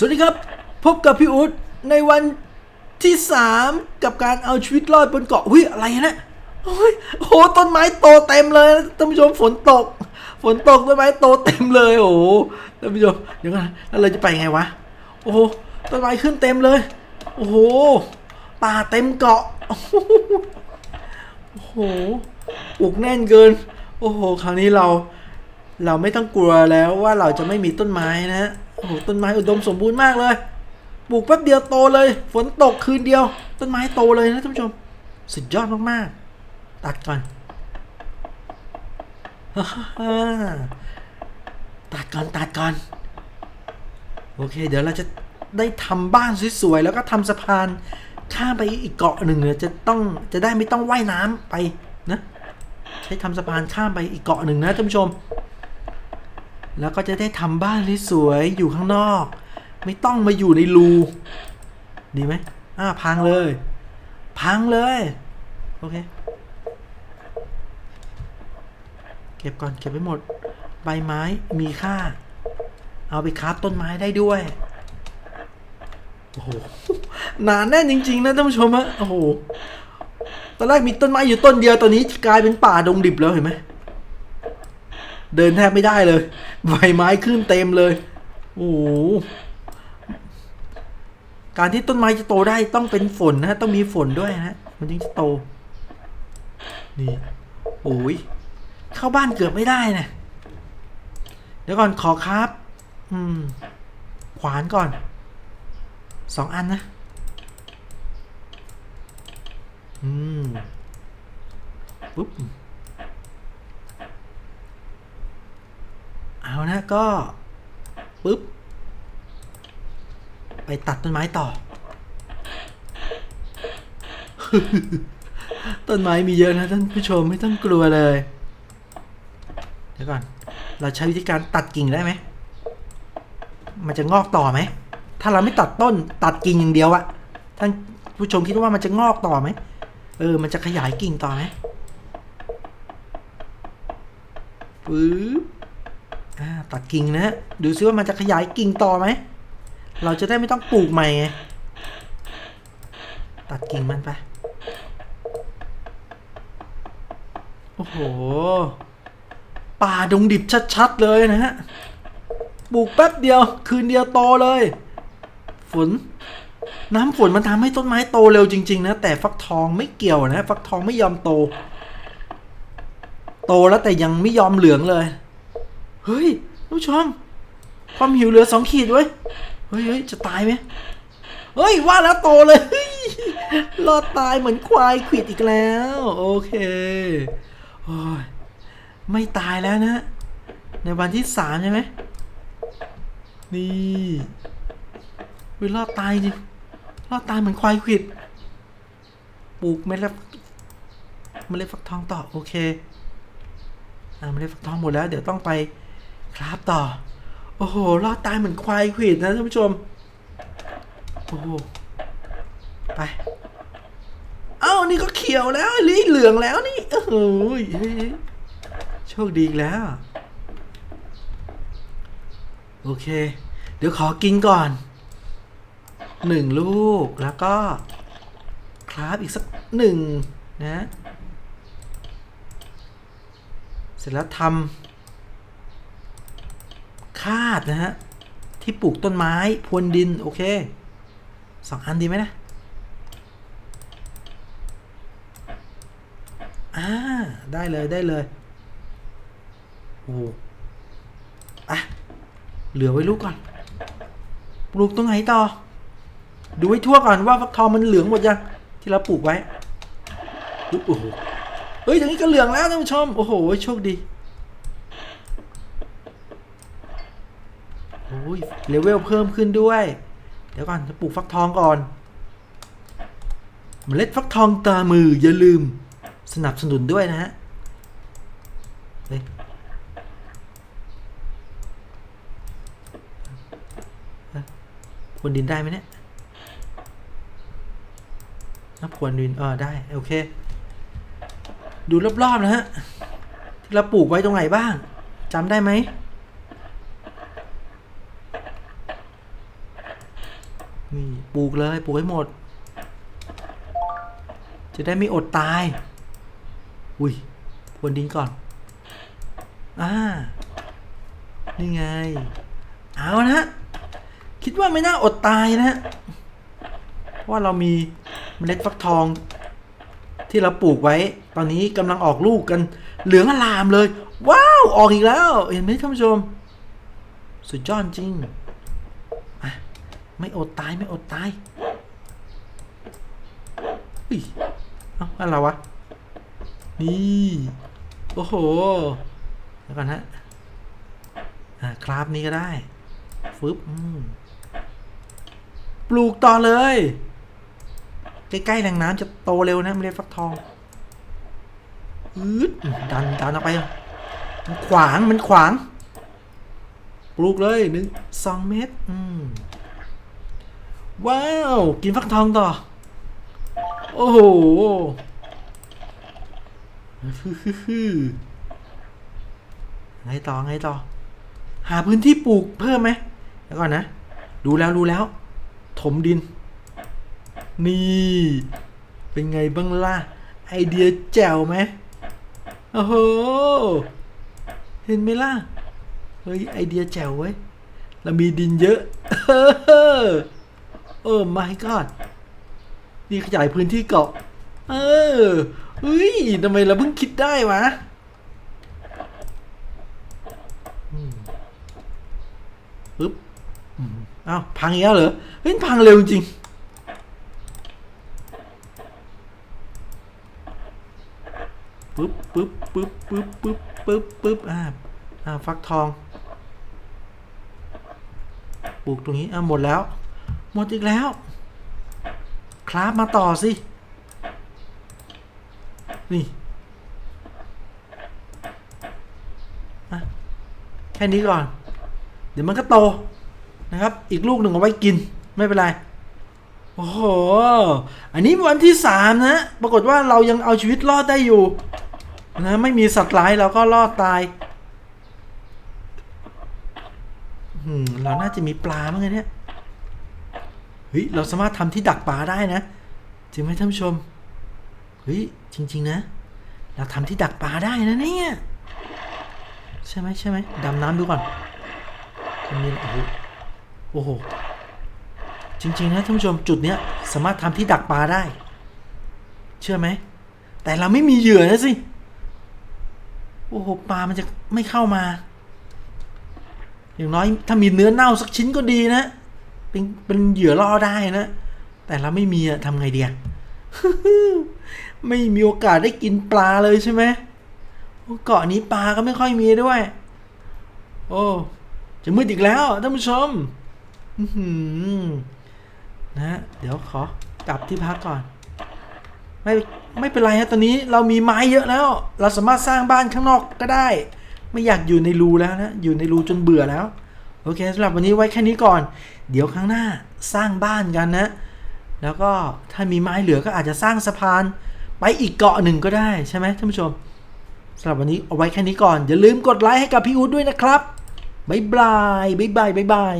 สวัสดีครับ พบกับพี่อุ๊ดในวันที่ 3 กับการเอาชีวิตรอดบนเกาะอุ้ยอะไรนะโอ้ยโหต้นไม้โตเต็มเลยท่านผู้ชมฝนตก ฝนตกต้นไม้โตเต็มเลยโอ้โหท่านผู้ชมเดี๋ยวก่อนแล้วเราจะไปไงวะโอ้โหต้นไม้ขึ้นเต็มเลย โอ้โหป่าเต็มเกาะโอ้โหอ้โหปลูกแน่นเกิน โอ้โห คราวนี้เรา เราไม่ต้องกลัวแล้วว่าเราจะไม่มีต้นไม้นะ โอ้โหต้นไม้อุดมสมบูรณ์มากเลยปลูกแป๊บเดียวโตเลย ฝนตกคืนเดียว ต้นไม้โตเลยนะท่านผู้ชม สุดยอดมากๆ ตัดก่อนตัดก่อนตัดก่อน โอเค เดี๋ยวเราจะได้ทำบ้านสวยๆ แล้วก็ทำสะพานข้ามไปอีกเกาะหนึ่งจะต้องจะได้ไม่ต้องว่ายน้ำไปนะ ใช้ทำสะพานข้ามไปอีกเกาะหนึ่งนะท่านผู้ชม แล้วก็จะได้ทำบ้านที่สวยอยู่ข้างนอก ไม่ต้องมาอยู่ในรูดีไหมอ่าพังเลย พังเลย โอเค เก็บก่อน เก็บไปหมด ใบไม้มีค่า เอาไปคราฟต้นไม้ได้ด้วย โอ้โหหนาแน่นจริง ๆ นะท่านผู้ชมฮะโอ้โหตอนแรกมีต้นไม้อยู่ต้นเดียวตอนนี้กลายเป็นป่าดงดิบแล้วเห็นไหม เดินแทบไม่ได้เลย ใบไม้ขึ้นเต็มเลย โอ้โห การที่ต้นไม้จะโตได้ต้องเป็นฝนนะต้องมีฝนด้วยนะ มันจึงจะโต นี่ โอ้ย เข้าบ้านเกือบไม่ได้นะ เดี๋ยวก่อนขอครับ อืม ขวานก่อน สองอันนะ อืม ปุ๊บ เอา นะก็ปุ๊บ ไปตัดต้นไม้ต่อ ต้นไม้มีเยอะนะท่านผู้ชมไม่ต้องกลัวเลย เดี๋ยวก่อน เราใช้วิธีการตัดกิ่งได้ไหม มันจะงอกต่อไหม ถ้าเราไม่ตัดต้นตัดกิ่งอย่างเดียวอะท่านผู้ชมคิดว่ามันจะงอกต่อไหม เออ มันจะขยายกิ่งต่อไหมปึ๊บ ตัดกิ่งนะ ดูซิว่ามันจะขยายกิ่งต่อไหม เราจะได้ไม่ต้องปลูกใหม่ไง ตัดกิ่งมันไป โอ้โห ป่าดงดิบชัดๆเลยนะฮะ ปลูกแป๊บเดียวคืนเดียวโตเลย ฝน น้ำฝนมันทำให้ต้นไม้โตเร็วจริง ๆ นะ แต่ฟักทองไม่เกี่ยวนะ ฟักทองไม่ยอมโต โตแล้วแต่ยังไม่ยอมเหลืองเลย เฮ้ยท่านผู้ชม ความหิวเหลือสองขีดเว้ยเฮ้ยเฮ้ยจะตายไหมเฮ้ย ว่าแล้วโตเลย รอดตายเหมือนควายขวิดอีกแล้ว โอเคโอ้ยไม่ตายแล้วนะ ในวันที่สามใช่ไหมนี่เฮ้ยรอดตายจริงรอดตายเหมือนควายขวิดปลูกเมล็ดเมล็ดฟักทองต่อโอเค อ่าเมล็ดฟักทองหมดแล้ว เดี๋ยวต้องไป ครับต่อ โอ้โห รอดตายเหมือนควายขวิดนะท่านผู้ชม โอ้โห ไป เอ้า นี่ก็เขียวแล้วหรือเหลืองแล้วนี่โอ้โหเฮ้ยโชคดีแล้ว โอเค เดี๋ยวขอกินก่อนหนึ่งลูกแล้วก็คราฟอีกสักหนึ่งนะ เสร็จแล้วทำ คาดนะฮะ ที่ปลูกต้นไม้พรวนดิน โอเคสองอันดีไหมนะ อ่า ได้เลยได้เลย โอ้อะ เหลือไว้ลูกก่อน ปลูกตรงไหนต่อ ดูให้ทั่วก่อนว่าฟักทองมันเหลืองหมดยัง ที่เราปลูกไว้ โอ้โหเฮ้ยอย่างนี้ก็เหลืองแล้วท่านผู้ชม โอ้โห โชคดี โอ้ยเลเวลเพิ่มขึ้นด้วย เดี๋ยวก่อนจะปลูกฟักทองก่อนเมล็ดฟักทองตามืออย่าลืมสนับสนุนด้วยนะฮะเฮ้ยเอ้ยพรวนดินได้ไหมเนี่ยนับพรวนดินเออได้ โอเค ดูรอบๆนะฮะ ที่เราปลูกไว้ตรงไหนบ้างจำได้ไหม นี่ปลูกเลยปลูกให้หมด จะได้ไม่อดตาย อุ้ยพรวนดินก่อนอ่านี่ไง เอานะคิดว่าไม่น่าอดตายนะว่าเรามีเมล็ดฟักทอง ที่เราปลูกไว้ ตอนนี้กำลังออกลูกกัน เหลืองอลามเลย ว้าว ออกอีกแล้ว เห็นไหมท่านผู้ชม สุดยอดจริง ไม่อดตายไม่อดตายเฮ้ยเอ้าอะไรวะ นี่ โอ้โหแล้วก่อนฮะอ่าคราฟนี้ก็ได้ฟึบปลูกต่อเลย ใกล้ๆแหล่งน้ำจะโตเร็วนะเมล็ดฟักทองอืดดันดันออกไปมันขวางมันขวาง ปลูกเลยหนึ่งสองเมตร อืม ว้าว กินฟักทองต่อ โอ้โหฮึ่มๆไงต่อไงต่อ หาพื้นที่ปลูกเพิ่มไหมแล้วก่อนนะ ดูแล้วดูแล้ว ถมดิน นี่ เป็นไงบ้างล่ะ ไอเดียแจ๋วไหมโอ้โห เห็นไหมล่ะ เฮ้ย ไอเดียแจ๋วเว้ย เรามีดินเยอะ เออ my god นี่ขยายพื้นที่เกาะ เออเฮ้ยทำไมเราเพิ่งคิดได้วะอืมปึ๊บอ้าวพังอีกแล้วเหรอ เฮ้ย พังเร็วจริง ปึ๊บปึ๊บปึ๊บปึ๊บปึ๊บปึ๊บปึ๊บอ่าอ่าฟักทอง ปลูกตรงนี้ อะหมดแล้ว หมดอีกแล้ว คราฟมาต่อสิ นี่อะแค่นี้ก่อน เดี๋ยวมันก็โตนะครับ อีกลูกหนึ่งเอาไว้กิน ไม่เป็นไร โอ้โห อันนี้วันที่สามนะ ปรากฏว่าเรายังเอาชีวิตรอดได้อยู่นะไม่มีสัตว์ร้ายเราก็รอดตายอืมเราน่าจะมีปลาเมื่อไงเนี่ย เฮ้ยเราสามารถทำที่ดักปลาได้นะจริงไหมท่านผู้ชมเฮ้ยจริง ๆ นะ เราทำที่ดักปลาได้นะเนี่ยใช่ไหมใช่ไหมดำน้ำดูก่อนมันมีโอ้โหโอ้โหจริง ๆ นะท่านผู้ชมจุดเนี้ยสามารถทำที่ดักปลาได้ เชื่อไหมแต่เราไม่มีเหยื่อนะสิโอ้โหปลามันจะไม่เข้ามา อย่างน้อยถ้ามีเนื้อเน่าสักชิ้นก็ดีนะ เป็นเป็นเหยื่อล่อได้นะ แต่เราไม่มีอะทำไงเดียไม่มีโอกาสได้กินปลาเลยใช่ไหมเกาะนี้ปลาก็ไม่ค่อยมีด้วย โอ้จะมืดอีกแล้วท่านผู้ชมนะ เดี๋ยวขอกลับที่พักก่อน ไม่ไม่เป็นไรฮะตอนนี้เรามีไม้เยอะแล้ว เราสามารถสร้างบ้านข้างนอกก็ได้ ไม่อยากอยู่ในรูแล้วนะ อยู่ในรูจนเบื่อแล้ว โอเคสำหรับวันนี้ไว้แค่นี้ก่อน เดี๋ยวครั้งหน้าสร้างบ้านกันนะ แล้วก็ถ้ามีไม้เหลือก็อาจจะสร้างสะพาน ไปอีกเกาะหนึ่งก็ได้ใช่ไหมท่านผู้ชมสำหรับวันนี้เอาไว้แค่นี้ก่อน อย่าลืมกดไลค์ให้กับพี่อู๊ดด้วยนะครับบ๊ายบายบ๊ายบายบ๊ายบาย